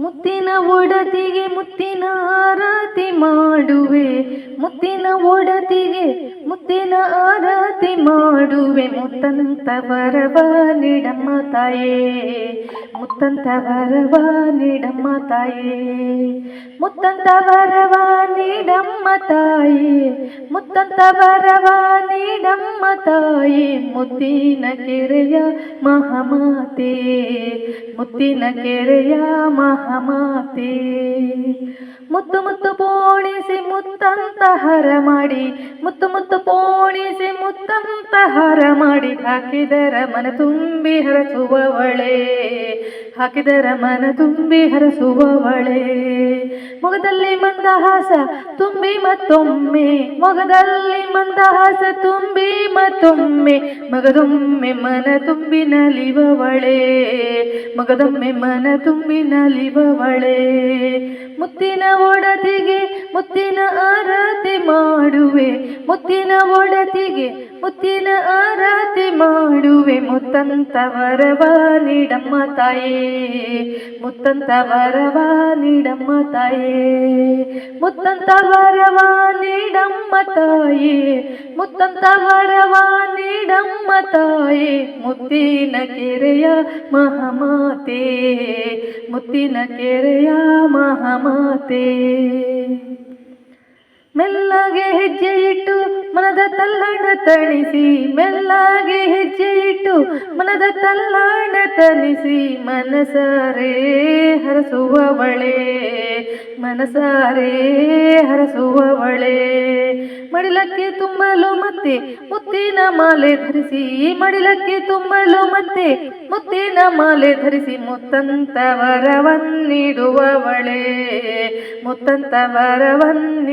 ಮುತ್ತಿನ ಒಡತಿಗೆ ಮುತ್ತಿನ ಆರತಿ ಮಾಡುವೆ. ಮುತ್ತಿನ ಒಡತಿಗೆ ಮುತ್ತಿನ ಆರತಿ ಮಾಡುವೆ. ಮುತ್ತಂತ ಬರವ ನೀಡಮ್ಮ ತಾಯೇ. ಮುತ್ತಂತ ಬರವ ನೀಡಮ್ಮ ತಾಯೇ. ಮುತ್ತಂತ ಬರವ ನೀಡಮ್ಮ ತಾಯೇ. ಮುತ್ತಂತ ಬರವ ನೀಡಮ್ಮ ತಾಯೇ. ಮುತ್ತಿನ ಕೆರೆಯ ಮಹಾಮಾತೆ. ಮುತ್ತಿನ ಕೆರೆಯ ಮಹಾಮಾತೆ ಮುತ್ತು ಮುತ್ತು ಪೋಣಿಸಿ ಮುತ್ತಂತ ಹರ ಮಾಡಿ, ಮುತ್ತು ಮುತ್ತು ಪೋಣಿಸಿ ಮುತ್ತಂತ ಹರ ಮಾಡಿ ಹಾಕಿದರ ಮನ ತುಂಬಿ ಹರಸುವವಳೆ. ಹಾಕಿದರ ಮನ ತುಂಬಿ ಹರಸುವವಳೆ ಮೊಗದಲ್ಲಿ ಮಂದಹಾಸ ತುಂಬಿ ಮತ್ತೊಮ್ಮೆ. ಮೊಗದಲ್ಲಿ ಮಂದಹಾಸ ತುಂಬಿ ಮತ್ತೊಮ್ಮೆ. ಮಗದೊಮ್ಮೆ ಮನ ತುಂಬಿ ನಲಿವವಳೆ ಮಗದೊಮ್ಮೆ ಮನ ತುಂಬಿ ನಲಿವವಳೆ ಮುತ್ತಿನ ಒಡತಿಗೆ ಮುತ್ತಿನ ಆರತಿ ಮಾಡುವೆ. ಮುತ್ತಿನ ಒಡತಿಗೆ ಮುತ್ತಿನ ಆರತಿ ಮಾಡುವೆ. ಮುತ್ತಂತವರವ ನೀಡಮ್ಮ ತಾಯೇ. ಮುತ್ತಂತ ವರವ ನೀಡಮ್ಮ ತಾಯೇ, ಮುತ್ತಂತ ವರವ ನೀಡಮ್ಮ ತಾಯೇ, ಮುತ್ತಂತ ವರವ ನೀಡಮ್ಮ ತಾಯೇ, ಮುತ್ತಿನ ಕೆರೆಯ ಮಹಾಮಾತೆ, ಮುತ್ತಿನ ಕೆರೆಯ ಮಹಾಮಾತೆ. ಮೆಲ್ಲಗೆ ಹೆಜ್ಜೆ ಇಟ್ಟು ಮನದ ತಲ್ಲಣ ತಣಿಸಿ, ಮೆಲ್ಲಗೆ ಹೆಜ್ಜೆ ಇಟ್ಟು ಮನದ ತಲ್ಲಣ ತಣಿಸಿ, ಮನಸಾರೆ ಹರಸುವವಳೆ ಮನಸಾರೆ ಹರಸುವವಳೆ. ಮಡಿಲಕ್ಕೆ ತುಂಬಲು ಮತ್ತೆ ಮುತ್ತಿನ ಮಾಲೆ ಧರಿಸಿ, ಮಡಿಲಕ್ಕೆ ತುಂಬಲು ಮತ್ತೆ ಮುತ್ತಿನ ಮಾಲೆ ಧರಿಸಿ ಮುತ್ತಂತ ವರವನ್ನಿಡುವವಳೆ ಮುತ್ತಂತ ವರವನ್ನಿಡುವವಳೆ.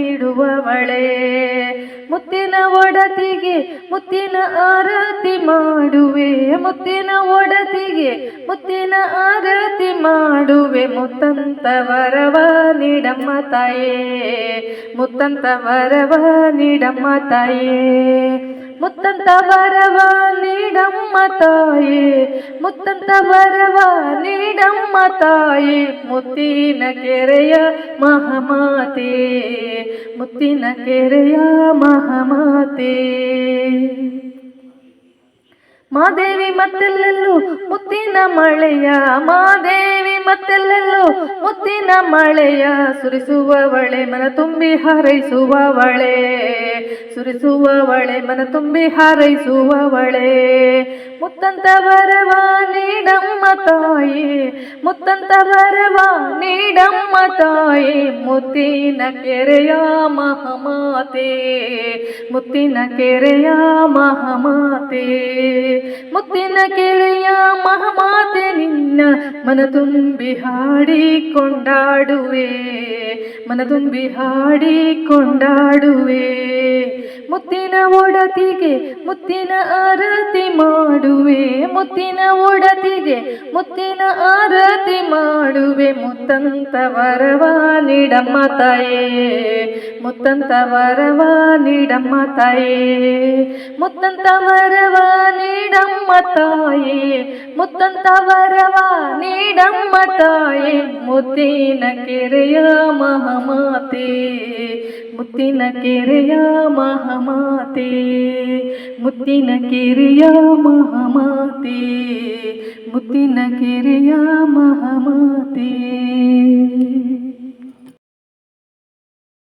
ಮುತ್ತಿನ ಒಡತಿಗೆ ಮುತ್ತಿನ ಆರತಿ ಮಾಡುವೆ. ಮುತ್ತಿನ ಒಡತಿಗೆ ಮುತ್ತಿನ ಆರತಿ ಮಾಡುವೆ. ಮುತ್ತಂತ ವರವ ನೀಡಮ್ಮ ತಾಯೇ ಮುತ್ತಂತ ವರವ ನೀಡಮ್ಮ ತಾಯೇ ಮುತ್ತಂತ ವರವ ತಾಯೇ ಮುತ್ತಂತ ವರವ ನೀಡಮ್ಮ ತಾಯಿ, ಮುತ್ತಿನ ಕೆರೆಯ ಮಹಮಾತೆ, ಮುತ್ತಿನ ಕೆರೆಯ ಮಹಮಾತೆ. ಮಾದೇವಿ ಮತ್ತೆಲ್ಲೆಲ್ಲೂ ಮುತ್ತಿನ ಮಳೆಯ, ಮಾದೇವಿ ಮತ್ತೆಲ್ಲೆಲ್ಲೂ ಮುತ್ತಿನ ಮಳೆಯ, ಸುರಿಸುವವಳೆ ಮನ ತುಂಬಿ ಹಾರೈಸುವವಳೆ, ಸುರಿಸುವವಳೆ ಮನ ತುಂಬಿ ಹಾರೈಸುವವಳೆ. ಮುತ್ತಂತ ಬರವ ನೀಡಮ್ಮ ತಾಯಿ, ಮುತ್ತಂತ ಬರವ ನೀಡಮ್ಮ ತಾಯಿ, ಮುತ್ತಿನ ಕೆರೆಯ ಮಹಮಾತೆ, ಮುತ್ತಿನ ಕೆರೆಯ ಮಹಮಾತೆ, ಮುತ್ತಿನ ಕೆರೆಯ ಮಹಮಾತೆ ನಿನ್ನ ಮನ ತುಂಬಿ ಹಾಡಿ ಕೊಂಡಾಡುವೆ ಮನ ತುಂಬಿ ಹಾಡಿ ಕೊಂಡಾಡುವೆ ಮುತ್ತಿನ ಒಡತಿಗೆ ಮುತ್ತಿನ ಆರತಿ ಮಾಡುವೆ ಮುತ್ತಿನ ಒಡತಿಗೆ, ಮುತ್ತಿನ ಆರತಿ ಮಾಡುವೆ ಮುತ್ತಂತ ವರವ ನೀಡಮ್ಮ ತಾಯೇ, ಮುತ್ತಂತ ವರವ ನೀಡಮ್ಮ ತಾಯೇ, ಮುತ್ತಂತ ವರವ ನೀಡಮ್ಮ ತಾಯೇ, ಮುತ್ತಂತ ವರವ ನೀಡಮ್ಮ ತಾಯೇ ಮುತ್ತಿನ ಕೆರೆಯ ಮಹಾಮಾತೆ. ಮುತ್ತಿನ ಕೆರೆಯ ಮಹಾಮಾತೆ ಮುತ್ತಿನ ಕೆರೆಯ ಮಹಾಮಾತೆ ಮುತ್ತಿನ ಕೆರೆಯ ಮಹಾಮಾತೆ.